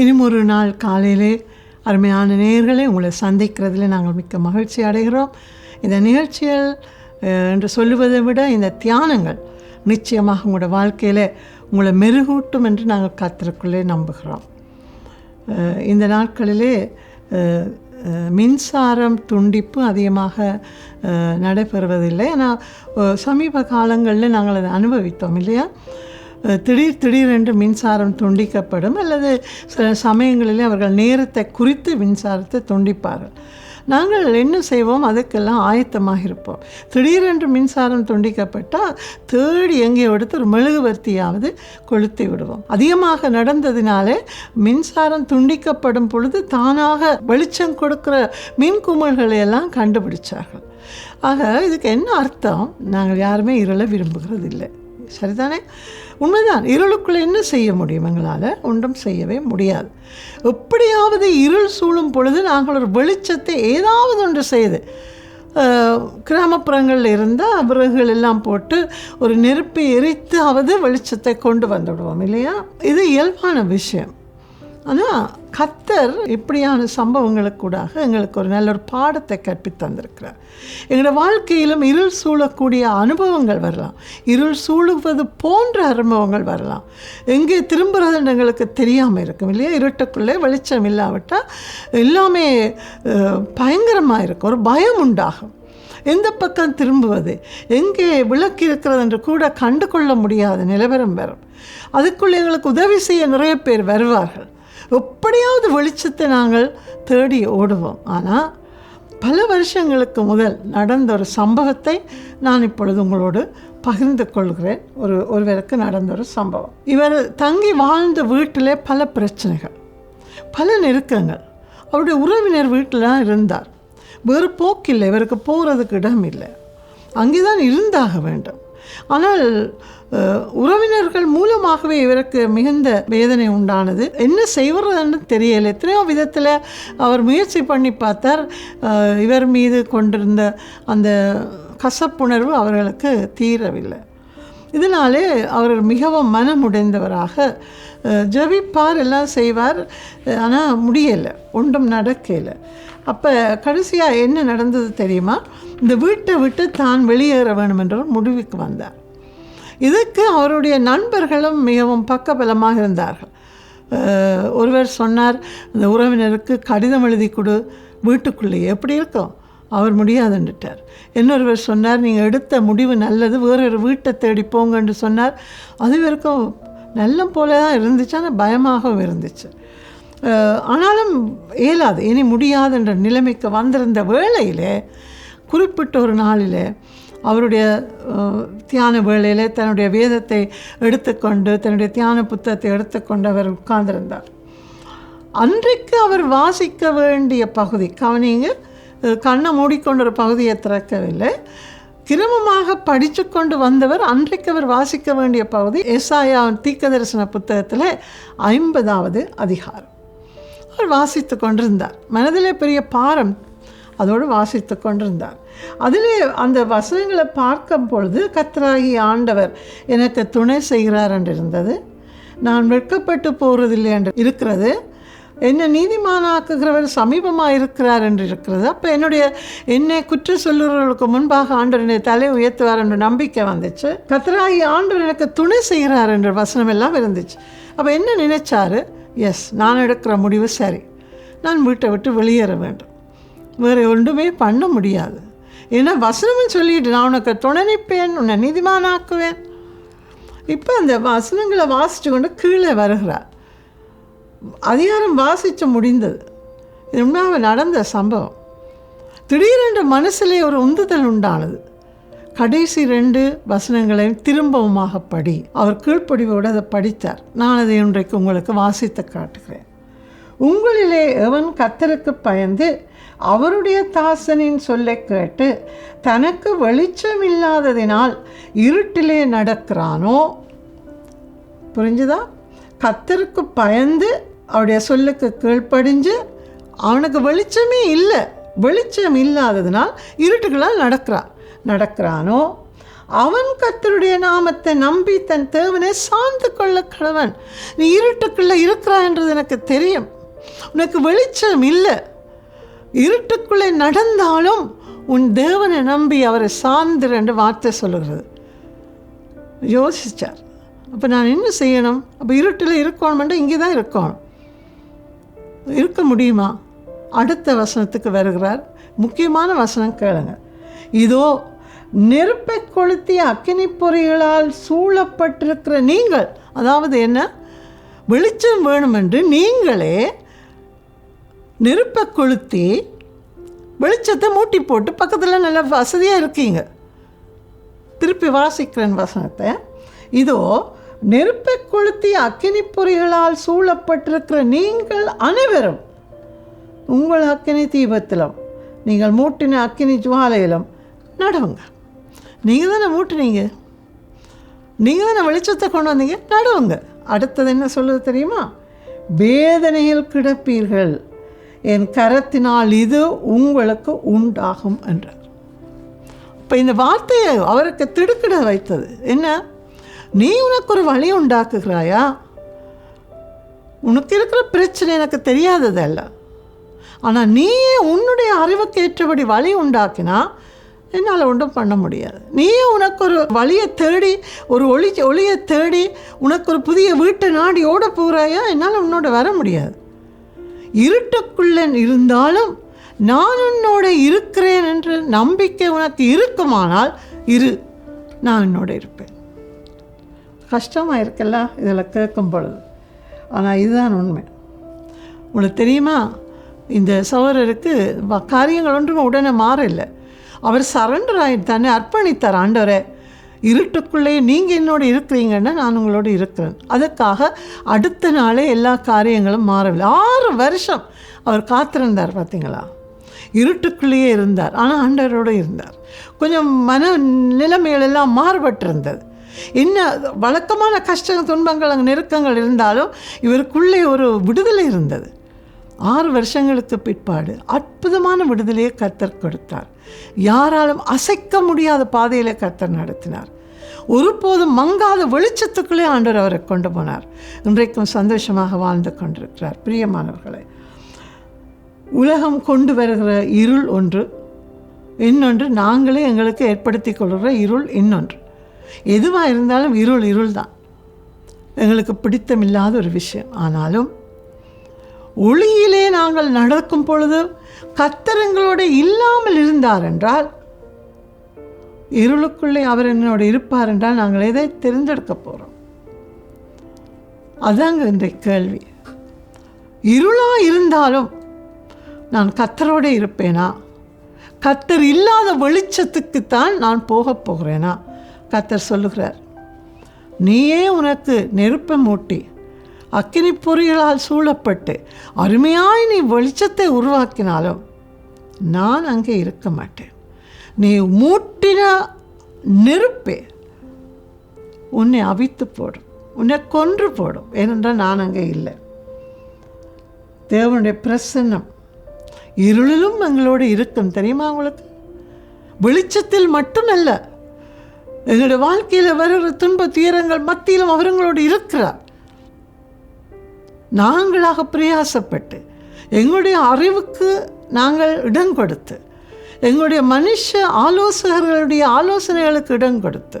இனியும் ஒரு நாள் காலையிலே அருமையான நேயர்களை உங்களை சந்திக்கிறதுல நாங்கள் மிக்க மகிழ்ச்சி அடைகிறோம். இந்த நிகழ்ச்சிகள் என்று சொல்லுவதை விட இந்த தியானங்கள் நிச்சயமாக உங்களோட வாழ்க்கையில் உங்களை மெருகூட்டும் என்று நாங்கள் கத்திற்குள்ளே நம்புகிறோம். இந்த நாட்களிலே மின்சாரம் துண்டிப்பு அதிகமாக நடைபெறுவதில்லை. ஆனால் சமீப காலங்களில் நாங்கள் அதை அனுபவித்தோம் இல்லையா? திடீர் திடீரென்று மின்சாரம் துண்டிக்கப்படும் அல்லது சில சமயங்களிலே அவர்கள் நேரத்தை குறித்து மின்சாரத்தை துண்டிப்பார்கள். நாங்கள் என்ன செய்வோம்? அதுக்கெல்லாம் ஆயத்தமாக இருப்போம். திடீரென்று மின்சாரம் துண்டிக்கப்பட்டால் தேடி எங்கேயோ எடுத்து ஒரு மெழுகுவர்த்தியாவது கொளுத்தி விடுவோம். அதிகமாக நடந்ததினாலே மின்சாரம் துண்டிக்கப்படும் பொழுது தானாக வெளிச்சம் கொடுக்கிற மின் குமிழ்களை எல்லாம் கண்டுபிடிச்சார்கள். ஆக இதுக்கு என்ன அர்த்தம்? நாங்கள் யாருமே இருள விரும்புகிறது இல்லை சரிதானே? உண்மைதான். இருளுக்குள்ளே என்ன செய்ய முடியும் எங்களால்? ஒன்றும் செய்யவே முடியாது. எப்படியாவது இருள் சூழும் பொழுது நாங்கள் ஒரு வெளிச்சத்தை ஏதாவது ஒன்று செய்து கிராமப்புறங்களில் இருந்தால் விறகுகள் எல்லாம் போட்டு ஒரு நெருப்பை எரித்தாவது வெளிச்சத்தை கொண்டு வந்துவிடுவோம் இல்லையா? இது இயல்பான விஷயம். ஆனால் கத்தர் இப்படியான சம்பவங்களுக்கு கூடாக எங்களுக்கு ஒரு நல்ல ஒரு பாடத்தை கற்பித்தந்திருக்கிறார் எங்களோட வாழ்க்கையிலும் இருள் சூழக்கூடிய அனுபவங்கள் வரலாம். இருள் சூழுவது போன்ற அனுபவங்கள் வரலாம். எங்கே திரும்புறதுன்னு எங்களுக்கு தெரியாமல் இருக்கும் இல்லையா? இருட்டுக்குள்ளே வெளிச்சம் இல்லாவிட்டால் எல்லாமே பயங்கரமாக இருக்கும். ஒரு பயம் உண்டாகும். எந்த பக்கம் திரும்புவது? எங்கே விளக்கு இருக்கிறது என்று கூட கண்டு கொள்ள முடியாத நிலவரம் வரும். அதுக்குள்ளே எங்களுக்கு உதவி செய்ய நிறைய பேர் வருவார்கள். எப்படியாவது வெளிச்சத்தை நாங்கள் தேடி ஓடுவோம். ஆனால் பல வருஷங்களுக்கு முதல் நடந்த ஒரு சம்பவத்தை நான் இப்பொழுது உங்களோடு பகிர்ந்து கொள்கிறேன். ஒரு ஒருவருக்கு நடந்த ஒரு சம்பவம். இவர் தங்கி வாழ்ந்த வீட்டிலே பல பிரச்சனைகள் பல நெருக்கங்கள். அவருடைய உறவினர் வீட்டில் தான் இருந்தார். வேறு போக்கில்லை இவருக்கு போகிறதுக்கு இடம் இல்லை அங்கே தான் இருந்தாக வேண்டும். ஆனால் உறவினர்கள் மூலமாகவே இவருக்கு மிகுந்த வேதனை உண்டானது. என்ன செய்வதுன்னு தெரியல. எத்தனையோ விதத்தில் அவர் முயற்சி பண்ணி பார்த்தார். இவர் மீது கொண்டிருந்த அந்த கசப்புணர்வு அவர்களுக்கு தீரவில்லை. இதனாலே அவர் மிகவும் மனமுடைந்தவராக ஜபிப்பார் எல்லாம் செய்வார். ஆனால் முடியலை. ஒன்றும் நடக்கலை. அப்போ கடைசியாக என்ன நடந்தது தெரியுமா? இந்த வீட்டை விட்டு தான் வெளியேற வேணும் என்ற ஒரு முடிவுக்கு வந்தார். இதுக்கு அவருடைய நண்பர்களும் மிகவும் பக்கபலமாக இருந்தார்கள். ஒருவர் சொன்னார் இந்த உறவினருக்கு கடிதம் எழுதி கொடு வீட்டுக்குள்ளேயே எப்படி இருக்கும்? அவர் முடியாதுன்னுட்டார் இன்னொருவர் சொன்னார் நீங்கள் எடுத்த முடிவு நல்லது வேறொரு வீட்டை தேடி போங்கன்னு சொன்னார். அது வரைக்கும் நல்ல போல தான் இருந்துச்சு ஆனால் பயமாகவும் இருந்துச்சு. ஆனாலும் இயலாது இனி முடியாதுன்ற நிலைமைக்கு வந்திருந்த வேளையிலே குறிப்பிட்ட ஒரு நாளிலே அவருடைய தியான வேளையில் தன்னுடைய வேதத்தை எடுத்துக்கொண்டு தன்னுடைய தியான புத்தகத்தை எடுத்துக்கொண்டு அவர் உட்கார்ந்திருந்தார். அன்றைக்கு அவர் வாசிக்க வேண்டிய பகுதி கவனிங்க கண்ணை மூடிக்கொண்ட ஒரு பகுதியை திறக்கவில்லை. கிரமமாக படித்து கொண்டு வந்தவர் அன்றைக்கு அவர் வாசிக்க வேண்டிய பகுதி ஏசாயா தீக்க தரிசன புத்தகத்தில் ஐம்பதாவது அதிகாரம். அவர் வாசித்து கொண்டிருந்தார். மனதிலே பெரிய பாரம் அதோடு வாசித்து கொண்டிருந்தார். அதிலே அந்த வசனங்களை பார்க்கும் பொழுது கத்தராகி ஆண்டவர் எனக்கு துணை செய்கிறார் என்று இருந்தது நான் வெட்கப்பட்டு போகிறதில்லை என்று இருக்கிறது. என்னை நீதிமானாக்குகிறவர் சமீபமாக இருக்கிறார் என்று இருக்கிறது. அப்போ என்னுடைய என்னை குற்ற சொல்லுறவர்களுக்கு முன்பாக ஆண்டவர் என்னை தலை உயர்த்துவார் என்ற நம்பிக்கை வந்துச்சு. கத்தராகி ஆண்டவர் எனக்கு துணை செய்கிறார் என்ற வசனம் எல்லாம் இருந்துச்சு. அப்போ என்ன நினைச்சாரு? எஸ் நான் எடுக்கிற முடிவு சரி. நான் வீட்டை விட்டு வெளியேற வேண்டும். வேறு ஒன்றுமே பண்ண முடியாது. ஏன்னா வசனமும் சொல்லிட்டு நான் உனக்கு துணைப்பேன் உன்னை நீதிமானாக்குவேன். இப்போ அந்த வசனங்களை வாசித்து கொண்டு கீழே வருகிறார். அதிகாரம் வாசித்து முடிந்தது. இது நடந்த சம்பவம். திடீரென்று மனசிலே ஒரு உந்துதல் உண்டானது. கடைசி ரெண்டு வசனங்களையும் திரும்பவுமாக படி. அவர் கீழ்ப்படிவோடு அதை படித்தார். நான் அதை இன்றைக்கு உங்களுக்கு வாசித்து காட்டுகிறேன். உங்களிலே எவன் கத்தருக்கு பயந்து அவருடைய தாசனின் சொல்லை கேட்டு தனக்கு வெளிச்சம் இல்லாததினால் இருட்டிலே நடக்கிறானோ? புரிஞ்சுதா? கத்தருக்கு பயந்து அவருடைய சொல்லுக்கு கீழ்ப்படிஞ்சு அவனுக்கு வெளிச்சமே இல்லை. வெளிச்சம் இல்லாததினால் இருட்டுகளால் நடக்கிறான் நடக்கிறானோ? அவன் கத்தருடைய நாமத்தை நம்பி தன் தேவனை சார்ந்து கொள்ள கடவன். நீ இருட்டுக்குள்ளே இருக்கிறான்றது எனக்கு தெரியும். உனக்கு வெளிச்சம் இல்லை. இருட்டுக்குள்ளே நடந்தாலும் உன் தேவனை நம்பி அவரை சார்ந்து என்று வார்த்தை சொல்லுகிறது. யோசிச்சார். அப்போ நான் என்ன செய்யணும்? அப்போ இருட்டில் இருக்கணுமென்று இங்கே தான் இருக்கணும். இருக்க முடியுமா? அடுத்த வசனத்துக்கு வருகிறார். முக்கியமான வசனம் கேளுங்க. இதோ நெருப்பை கொளுத்திய அக்கினி பொறிகளால் சூழப்பட்டிருக்கிற நீங்கள் அதாவது என்ன? வெளிச்சம் வேணுமென்று நீங்களே நெருப்பை கொளுத்தி வெளிச்சத்தை மூட்டி போட்டு பக்கத்தில் நல்லா வசதியாக இருக்கீங்க. திருப்பி வாசிக்கிறேன் வசனத்தை. இதோ நெருப்பை கொளுத்தி அக்கினி பொறிகளால் சூழப்பட்டிருக்கிற நீங்கள் அனைவரும் உங்கள் அக்கினி தீபத்திலும் நீங்கள் மூட்டின அக்கினி ஜுவாலையிலும் நடுவுங்க. நீங்கள் தானே மூட்டினீங்க? நீங்கள் தானே வெளிச்சத்தை கொண்டு வந்தீங்க? நடுவுங்க. அடுத்தது என்ன சொல்லுது தெரியுமா? வேதனையில் கிடப்பீர்கள். என் கரத்தினால் இது உங்களுக்கு உண்டாகும் என்றார். இப்போ இந்த வார்த்தையை அவருக்கு திடுக்கிட வைத்தது. என்ன? நீ உனக்கு ஒரு வழி உண்டாக்குகிறாயா? உனக்கு இருக்கிற பிரச்சனை எனக்கு தெரியாததல்ல. ஆனால் நீயே உன்னுடைய அறிவுக்கு ஏற்றபடி வழி உண்டாக்கினா என்னால் ஒன்றும் பண்ண முடியாது. நீயே உனக்கு ஒரு வழியை தேடி ஒரு ஒளி ஒளியை தேடி உனக்கு ஒரு புதிய வீட்டை நாடி ஓட போகிறாயா? என்னால் உன்னோட வர முடியாது. இருட்டுக்குள்ளே இருந்தாலும் நான் உன்னோட இருக்கிறேன் என்று நம்பிக்கை உனக்கு இருக்குமானால் இரு நான் உன்னோட இருப்பேன். கஷ்டமாக இருக்கல்ல? இதில் கேட்கும் பொழுது. ஆனால் இதுதான் உண்மை. உங்களுக்கு தெரியுமா? இந்த சோழருக்கு வ- காரியங்கள் ஒன்றும் உடனே மாறலை அவர் சரண்டர் ஆகி தானே அர்ப்பணித்தார் ஆண்டவரை. இருட்டுக்குள்ளே நீங்கள் என்னோட இருக்கிறீங்கன்னா நான் உங்களோட இருக்கிறேன். அதுக்காக அடுத்த நாளே எல்லா காரியங்களும் மாறவில்லை. ஆறு வருஷம் அவர் காத்திருந்தார் பார்த்தீங்களா இருட்டுக்குள்ளேயே இருந்தார். ஆனால் ஆண்டவரோடு இருந்தார். கொஞ்சம் மன நிலைமைகளெல்லாம் மாறுபட்டிருந்தது. என்ன வழக்கமான கஷ்ட துன்பங்கள் நெருக்கங்கள் இருந்தாலும் இவருக்குள்ளே ஒரு விடுதலை இருந்தது. ஆறு வருஷங்களுக்கு பிற்பாடு அற்புதமான விடுதலையை கர்த்தர் கொடுத்தார். யாராலும் அசைக்க முடியாத பாதையில் கர்த்தர் நடத்தினார். ஒருபோதும் மங்காத வெளிச்சத்துக்குள்ளே ஆண்டவர் அவரை கொண்டு போனார். இன்றைக்கும் சந்தோஷமாக வாழ்ந்து கொண்டிருக்கிறார். பிரியமானவர்களை உலகம் கொண்டு வருகிற இருள் ஒன்று இன்னொன்று நாங்களே எங்களுக்கு ஏற்படுத்தி கொள்கிற இருள் இன்னொன்று. எதுவாக இருந்தாலும் இருள் இருள் தான் எங்களுக்கு பிடித்தமில்லாத ஒரு விஷயம். ஆனாலும் ஒளியிலே நாங்கள் நடக்கும் பொழுது கர்த்தர் இல்லாமல் இருந்தார் என்றால் இருளுக்குள்ளே அவர் என்னோட இருப்பார் என்றால் நாங்கள் எதை தெரிந்தெடுக்க போகிறோம் அதாங்க இன்றைய கேள்வி. இருளாக இருந்தாலும் நான் கத்தரோடு இருப்பேனா? கத்தர் இல்லாத வெளிச்சத்துக்குத்தான் நான் போகப் போகிறேனா? கத்தர் சொல்லுகிறார் நீயே உனக்கு நெருப்பை மூட்டி அக்கினி பொறிகளால் சூழப்பட்டு அருமையாய் நீ வெளிச்சத்தை உருவாக்கினாலும் நான் அங்கே இருக்க மாட்டேன். நீ மூட்டின நெருப்பே உன்னை அவித்து போடும் உன்னை கொன்று போடும் ஏனென்றால் நான் அங்கே இல்லை. தேவனுடைய பிரசன்னம் இருளிலும் எங்களோடு இருக்கும் தெரியுமா உங்களுக்கு? வெளிச்சத்தில் மட்டுமல்ல எங்களுடைய வாழ்க்கையில் வருகிற துன்ப துயரங்கள் மத்தியிலும் அவர்களோடு இருக்கிறார். நாங்களாக பிரயாசப்பட்டு எங்களுடைய அறிவுக்கு நாங்கள் இடம் கொடுத்து எங்களுடைய மனுஷ ஆலோசகர்களுடைய ஆலோசனைகளுக்கு இடம் கொடுத்து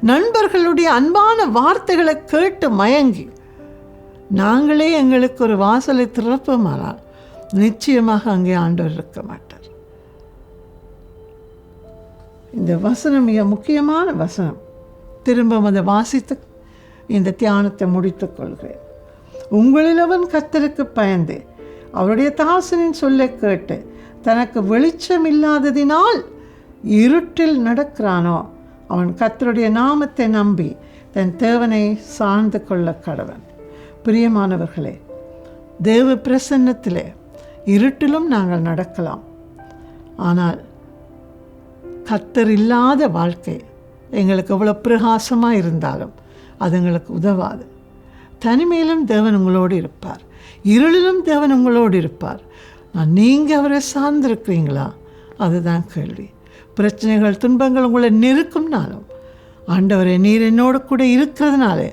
நண்பர்களுடைய அன்பான வார்த்தைகளை கேட்டு மயங்கி நாங்களே எங்களுக்கு ஒரு வாசலை திறப்போமானால் நிச்சயமாக அங்கே ஆண்டவர் இருக்க மாட்டார். இந்த வசனம் மிக முக்கியமான வசனம். திரும்ப அதை வாசித்து இந்த தியானத்தை முடித்துக் கொள்கிறேன். உங்களிலவன் கத்தருக்கு பயந்து அவருடைய தாசனின் சொல்லை கேட்டு தனக்கு வெளிச்சம் இல்லாததினால் இருட்டில் நடக்கிறானோ அவன் கத்தருடைய நாமத்தை நம்பி தன் தேவனை சார்ந்து கொள்ள கடவன் பிரியமானவர்களே தேவ பிரசன்னத்திலே இருட்டிலும் நாங்கள் நடக்கலாம். ஆனால் கத்தர் இல்லாத வாழ்க்கை எங்களுக்கு எவ்வளோ பிரகாசமாக இருந்தாலும் அது எங்களுக்கு உதவாது. தனிமையிலும் தேவன் உங்களோடு இருப்பார். இருளிலும் தேவன் உங்களோடு இருப்பார். நான் நீங்கள் அவரை சார்ந்திருக்கிறீங்களா? அதுதான் கேள்வி. பிரச்சனைகள் துன்பங்கள் உங்களை நெருக்கும்னாலும் ஆண்டவரே நீர் என்னோடு கூட இருக்கிறதுனாலே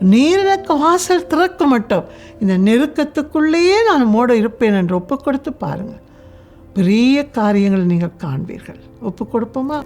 நீர் எனக்கு வாசல் திறக்க மட்டும் இந்த நெருக்கத்துக்குள்ளேயே நான் மோட இருப்பேன் என்று ஒப்பு கொடுத்து பாருங்கள் பெரிய காரியங்களை நீங்கள் காண்பீர்கள். ஒப்பு கொடுப்போமா